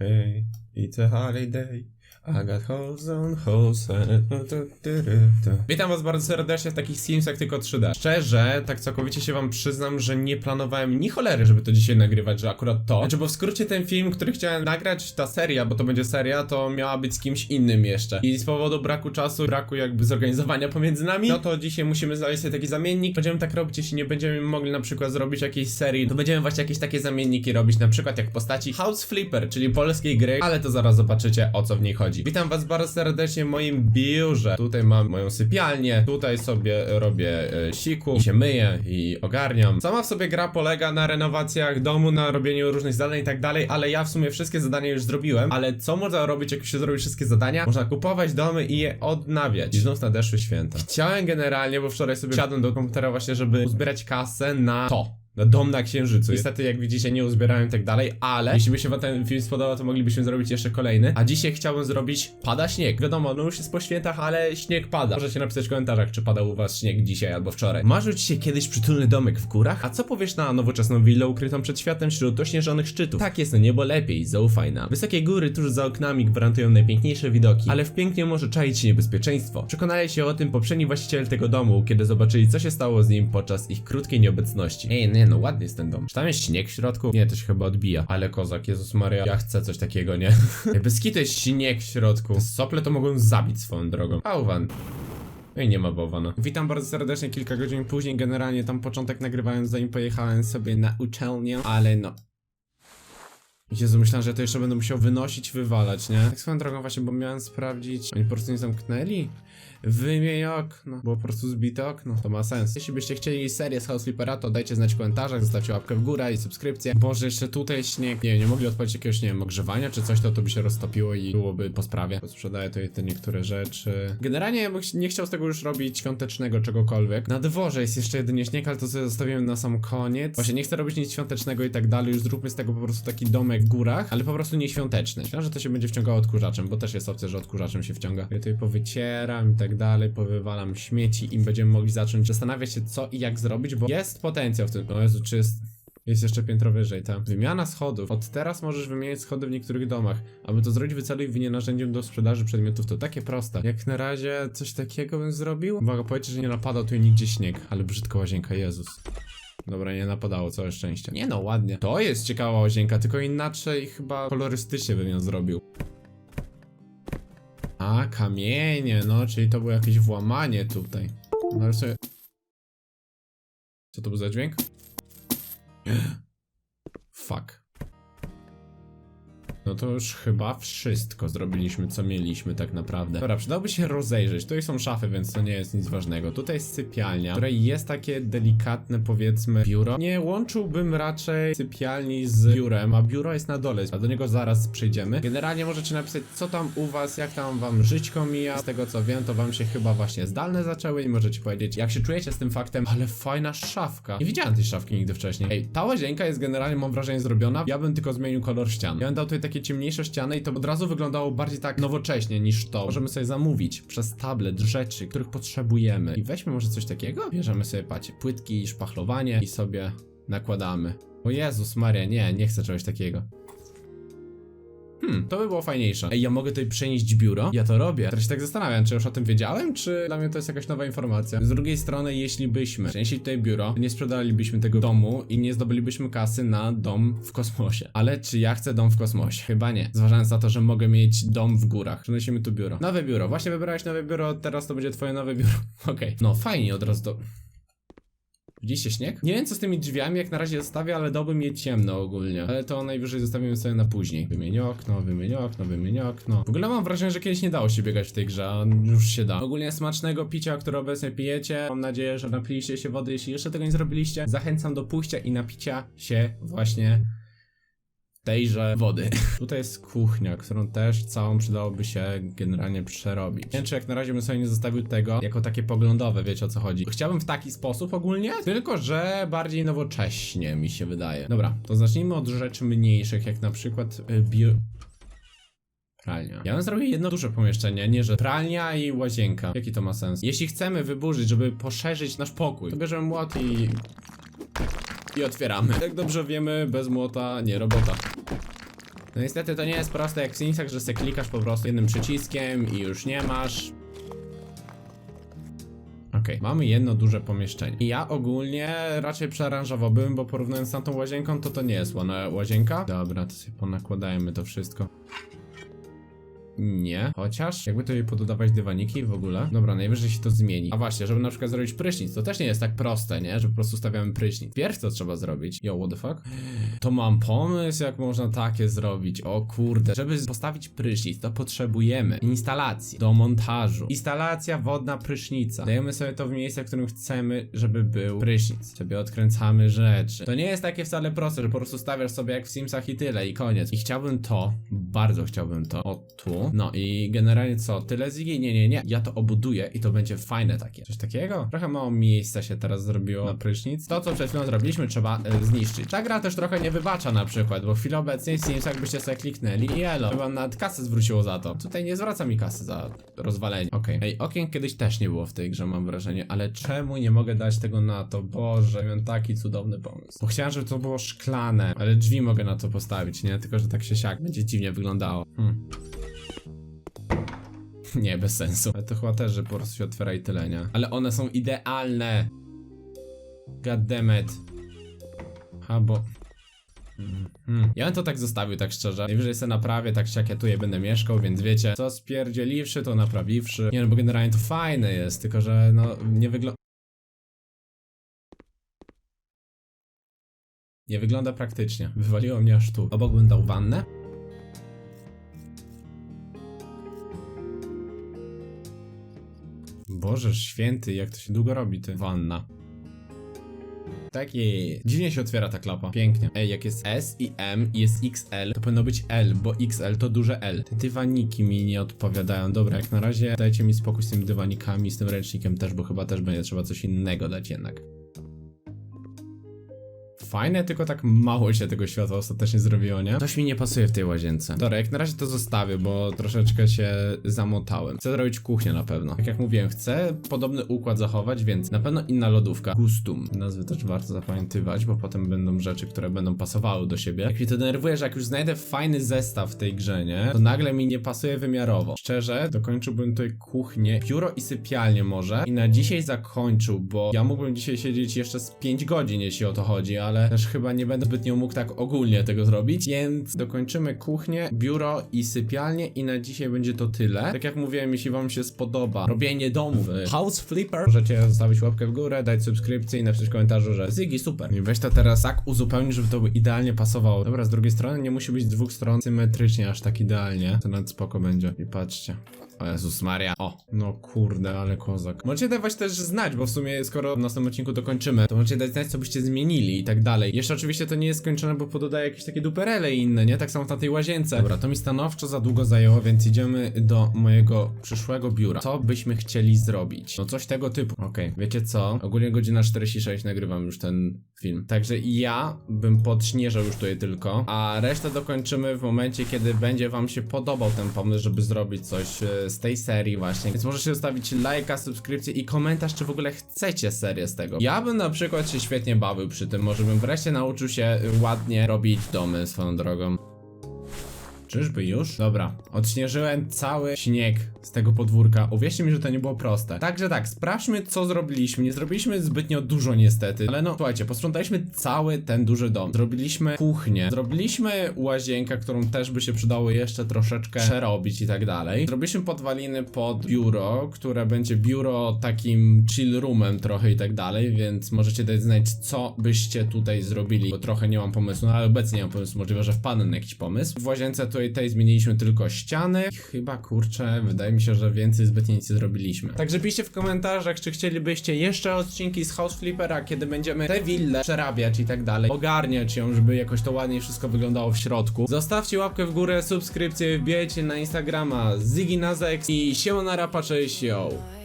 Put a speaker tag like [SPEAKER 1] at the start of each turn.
[SPEAKER 1] え。It's a holiday. I got holes on holes. Witam was bardzo serdecznie w takich Simsach tylko 3D. Szczerze, tak całkowicie się wam przyznam, że nie planowałem ni cholery, żeby to dzisiaj nagrywać, że akurat to. Znaczy, bo w skrócie ten film, który chciałem nagrać, ta seria, bo to będzie seria, to miała być z kimś innym jeszcze. I z powodu braku czasu, braku jakby zorganizowania pomiędzy nami, no to dzisiaj musimy znaleźć sobie taki zamiennik. Będziemy tak robić, jeśli nie będziemy mogli na przykład zrobić jakiejś serii, to będziemy właśnie jakieś takie zamienniki robić, na przykład jak postaci House Flipper, czyli polskiej gry, ale to zaraz zobaczycie o co w niej chodzi. Witam was bardzo serdecznie w moim biurze. Tutaj mam moją sypialnię, tutaj sobie robię e, siku, się myję i ogarniam. Sama w sobie gra polega na renowacjach domu, na robieniu różnych zadań i tak dalej, ale ja w sumie wszystkie zadania już zrobiłem, ale co można robić, jak się zrobi wszystkie zadania? Można kupować domy i je odnawiać. I znów nadeszły święta. Chciałem generalnie, bo wczoraj sobie siadłem do komputera właśnie, żeby uzbierać kasę na to. Na dom na księżycu. Niestety, jak widzicie, nie uzbierałem i tak dalej, ale jeśli by się wam ten film spodobał, to moglibyśmy zrobić jeszcze kolejny. A dzisiaj chciałbym zrobić pada śnieg. Wiadomo, no już jest po świętach, ale śnieg pada. Możecie napisać w komentarzach, czy padał u was śnieg dzisiaj albo wczoraj. Marzył ci się kiedyś przytulny domek w górach? A co powiesz na nowoczesną willę ukrytą przed światem wśród ośnieżonych szczytów? Tak jest, no niebo lepiej, zaufaj nam. Wysokie góry tuż za oknami gwarantują najpiękniejsze widoki, ale w pięknie może czaić się niebezpieczeństwo. Przekonali się o tym poprzedni właściciele tego domu, kiedy zobaczyli, co się stało z nim podczas ich krótkiej nieobecności. Ej, nie no, ładny jest ten dom. Czy tam jest śnieg w środku? Nie, to się chyba odbija. Ale kozak, Jezus Maria, ja chcę coś takiego, nie? Bez kitu jest śnieg w środku. Te Sople to mogą zabić swoją drogą. Bałwan. No i nie ma bałwana. Witam bardzo serdecznie, kilka godzin później, generalnie tam początek nagrywając, zanim pojechałem sobie na uczelnię, ale no... Jezu, myślałem, że to jeszcze będę musiał wynosić, wywalać, nie? Tak swoją drogą właśnie, bo miałem sprawdzić, oni po prostu nie zamknęli? Wymień okno, było po prostu zbite okno, to ma sens. Jeśli byście chcieli serię z House Flippera, to dajcie znać w komentarzach, zostawcie łapkę w górę i subskrypcję. Boże, jeszcze tutaj śnieg. Nie, nie mogli odpalić jakiegoś, nie wiem, ogrzewania czy coś, to to by się roztopiło i byłoby po sprawie. Sprzedaję tutaj te niektóre rzeczy. Generalnie ja bym nie chciał z tego już robić świątecznego czegokolwiek. Na dworze jest jeszcze jedynie śnieg, ale to sobie zostawiłem na sam koniec. Właśnie nie chcę robić nic świątecznego i tak dalej, już zróbmy z tego po prostu taki domek w górach, ale po prostu nie świąteczny. Myślałem, że to się będzie wciągało odkurzaczem, bo też jest opcja, że odkurzaczem się wciąga. Ja tutaj powycieram i tak dalej, powywalam śmieci i będziemy mogli zacząć zastanawiać się co i jak zrobić, bo jest potencjał w tym. O Jezu, czy jest... Jest jeszcze piętro wyżej, tam. Wymiana schodów. Od teraz możesz wymieniać schody w niektórych domach. Aby to zrobić, wyceluj w nie narzędziem do sprzedaży przedmiotów. To takie proste. Jak na razie coś takiego bym zrobił. Uwaga, powiedzcie, że nie napadał tu nigdzie śnieg. Ale brzydko łazienka, Jezus. Dobra, nie napadało, całe szczęście. Nie no, ładnie. To jest ciekawa łazienka, tylko inaczej chyba kolorystycznie bym ją zrobił. A, kamienie, no, czyli to było jakieś włamanie tutaj. No ale sobie... Co to był za dźwięk? Fuck. No to już chyba wszystko zrobiliśmy, co mieliśmy tak naprawdę. Dobra, przydałoby się rozejrzeć. Tutaj są szafy, więc to nie jest nic ważnego. Tutaj jest sypialnia, której jest takie delikatne, powiedzmy, biuro. Nie łączyłbym raczej sypialni z biurem, a biuro jest na dole, a do niego zaraz przyjdziemy. Generalnie możecie napisać, co tam u was, jak tam wam żyćko mija. Z tego co wiem, to wam się chyba właśnie zdalne zaczęły i możecie powiedzieć, jak się czujecie z tym faktem, ale fajna szafka. Nie widziałem tej szafki nigdy wcześniej. Ej, ta łazienka jest generalnie, mam wrażenie, zrobiona. Ja bym tylko zmienił kolor ścian. Ja bym dał tutaj takie ciemniejsze ściany i to od razu wyglądało bardziej tak nowocześnie niż to. Możemy sobie zamówić przez tablet rzeczy, których potrzebujemy. I weźmy może coś takiego? Bierzemy sobie, pacie, płytki szpachlowanie i sobie nakładamy. O Jezus Maria, nie, nie chcę czegoś takiego. Hmm, to by było fajniejsze. Ej, ja mogę tutaj przenieść biuro? Ja to robię. Teraz się tak zastanawiam, czy już o tym wiedziałem, czy dla mnie to jest jakaś nowa informacja. Z drugiej strony, jeśli byśmy przenieśli tutaj biuro, nie sprzedalibyśmy tego domu i nie zdobylibyśmy kasy na dom w kosmosie. Ale czy ja chcę dom w kosmosie? Chyba nie. Zważając na to, że mogę mieć dom w górach. Przenosimy tu biuro. Nowe biuro. Właśnie wybrałeś nowe biuro, teraz to będzie twoje nowe biuro. Okej. No, fajnie od razu do... Widzicie śnieg? Nie wiem co z tymi drzwiami, jak na razie zostawię, ale dałbym je ciemno ogólnie. Ale to najwyżej zostawimy sobie na później. Wymienię okno, wymienię okno, wymienię okno. W ogóle mam wrażenie, że kiedyś nie dało się biegać w tej grze, a już się da. Ogólnie smacznego picia, które obecnie pijecie. Mam nadzieję, że napiliście się wody. Jeśli jeszcze tego nie zrobiliście, zachęcam do pójścia i napicia się właśnie tejże wody. Tutaj jest kuchnia, którą też całą przydałoby się generalnie przerobić. Nie wiem, czy jak na razie bym sobie nie zostawił tego jako takie poglądowe, wiecie o co chodzi. Chciałbym w taki sposób ogólnie, tylko że bardziej nowocześnie mi się wydaje. Dobra, to zacznijmy od rzeczy mniejszych, jak na przykład y, bio... Pralnia. Ja bym zrobił jedno duże pomieszczenie, nie że pralnia i łazienka. Jaki to ma sens? Jeśli chcemy wyburzyć, żeby poszerzyć nasz pokój, to bierzemy młot i... I otwieramy. Jak dobrze wiemy, bez młota nie robota. No niestety to nie jest proste jak w Simsach, że se klikasz po prostu jednym przyciskiem i już nie masz. Okej, mamy jedno duże pomieszczenie. I ja ogólnie raczej przearanżowałbym, bo porównując z tamtą łazienką, to to nie jest łazienka. Dobra, to sobie ponakładajmy to wszystko. Nie, chociaż jakby to jej pododawać dywaniki w ogóle. Dobra, najwyżej się to zmieni. A właśnie, żeby na przykład zrobić prysznic, to też nie jest tak proste, nie? Że po prostu stawiamy prysznic. Pierw co trzeba zrobić? Yo, what the fuck? To mam pomysł, jak można takie zrobić. O kurde, żeby postawić prysznic, to potrzebujemy instalacji do montażu. Instalacja wodna prysznica. Dajemy sobie to w miejsce, w którym chcemy, żeby był prysznic. Sobie odkręcamy rzeczy. To nie jest takie wcale proste, że po prostu stawiasz sobie jak w Simsach i tyle, i koniec. I chciałbym to, bardzo chciałbym to, o tu. No i generalnie co, tyle Ziggy? Nie, nie, nie. Ja to obuduję i to będzie fajne takie. Coś takiego? Trochę mało miejsca się teraz zrobiło na prysznic. To, co przed chwilą zrobiliśmy, trzeba e, zniszczyć. Ta gra też trochę nie wybacza na przykład, bo w chwili obecnej Sims jakbyście sobie kliknęli i elo. Chyba nawet kasę zwróciło za to. Tutaj nie zwraca mi kasy za rozwalenie. Okej. Ej, okien kiedyś też nie było w tej grze, mam wrażenie, ale czemu nie mogę dać tego na to? Boże, miałem taki cudowny pomysł. Bo chciałem, żeby to było szklane, ale drzwi mogę na to postawić, nie? Tylko, że tak się siak będzie dziwnie wyglądało. Hmm. Nie, bez sensu. Ale to chyba też, że po prostu się otwiera i tyle, nie? Ale one są idealne. God damn Mhm. Ja bym to tak zostawił, tak szczerze. Najwyżej se naprawię, tak się jak ja tu je będę mieszkał, więc wiecie, co spierdzieliwszy, to naprawiwszy. Nie no, bo generalnie to fajne jest, tylko że no, nie wygląda... Nie wygląda praktycznie. Wywaliło mnie aż tu. Obok bym dał wannę. Boże święty, jak to się długo robi, ty. Wanna. Taki. Dziwnie się otwiera ta klapa. Pięknie. Ej, jak jest S i M i jest XL, to powinno być L, bo XL to duże L. Te dywaniki mi nie odpowiadają. Dobra, jak na razie dajcie mi spokój z tymi dywanikami, z tym ręcznikiem też, bo chyba też będzie trzeba coś innego dać jednak. Fajne, tylko tak mało się tego światła ostatecznie zrobiło, nie? Coś mi nie pasuje w tej łazience. Dobra, jak na razie to zostawię, bo troszeczkę się zamotałem. Chcę zrobić kuchnię na pewno. Tak jak mówiłem, chcę podobny układ zachować, więc na pewno inna lodówka. Gustum. Nazwy też warto zapamiętywać, bo potem będą rzeczy, które będą pasowały do siebie. Jak mi to denerwuje, że jak już znajdę fajny zestaw w tej grze, nie? To nagle mi nie pasuje wymiarowo. Szczerze, dokończyłbym tutaj kuchnię, biuro i sypialnię może. I na dzisiaj zakończył, bo ja mógłbym dzisiaj siedzieć jeszcze z 5 godzin, jeśli o to chodzi, ale też chyba nie będę zbytnio mógł tak ogólnie tego zrobić, więc dokończymy kuchnię, biuro i sypialnię i na dzisiaj będzie to tyle. Tak jak mówiłem, jeśli wam się spodoba robienie domu House Flipper, możecie zostawić łapkę w górę, dać subskrypcję i napisać w komentarzu, że Zygi super. I weź to teraz tak uzupełnić, żeby to idealnie pasowało. Dobra, z drugiej strony nie musi być z dwóch stron symetrycznie, aż tak idealnie. To nawet spoko będzie. I patrzcie. O Jezus Maria. O, no kurde, ale kozak. Możecie dawać też znać, bo w sumie skoro w następnym odcinku dokończymy, to możecie dać znać, co byście zmienili i tak dalej. Jeszcze oczywiście to nie jest skończone, bo pododaję jakieś takie duperele i inne, nie? Tak samo w tamtej łazience. Dobra, to mi stanowczo za długo zajęło, więc idziemy do mojego przyszłego biura. Co byśmy chcieli zrobić? No coś tego typu. Okej, wiecie co? Ogólnie godzina 46 nagrywam już ten film. Także ja bym podśnieżał już tutaj tylko, a resztę dokończymy w momencie, kiedy będzie wam się podobał ten pomysł, żeby zrobić coś e, z tej serii właśnie. Więc możecie zostawić lajka, subskrypcję i komentarz, czy w ogóle chcecie serię z tego. Ja bym na przykład się świetnie bawił przy tym, może bym wreszcie nauczył się ładnie robić domy swoją drogą. Czyżby już? Dobra, odśnieżyłem cały śnieg z tego podwórka. Uwierzcie mi, że to nie było proste. Także tak, sprawdźmy co zrobiliśmy. Nie zrobiliśmy zbytnio dużo niestety, ale no słuchajcie, posprzątaliśmy cały ten duży dom. Zrobiliśmy kuchnię, zrobiliśmy łazienkę, którą też by się przydało jeszcze troszeczkę przerobić i tak dalej. Zrobiliśmy podwaliny pod biuro, które będzie biuro takim chill roomem trochę i tak dalej, więc możecie dać znać co byście tutaj zrobili, bo trochę nie mam pomysłu, no ale obecnie nie mam pomysłu, możliwe, że wpadnę na jakiś pomysł. W łazience tutaj tej zmieniliśmy tylko ściany i chyba kurczę, wydaje mi się, że więcej zbytnio nic nie zrobiliśmy. Także piszcie w komentarzach, czy chcielibyście jeszcze odcinki z House Flippera, kiedy będziemy te wille przerabiać i tak dalej, ogarniać ją, żeby jakoś to ładniej wszystko wyglądało w środku. Zostawcie łapkę w górę, subskrypcję, wbijajcie na Instagrama Ziggy Nazex i siema na rapa, cześć yo!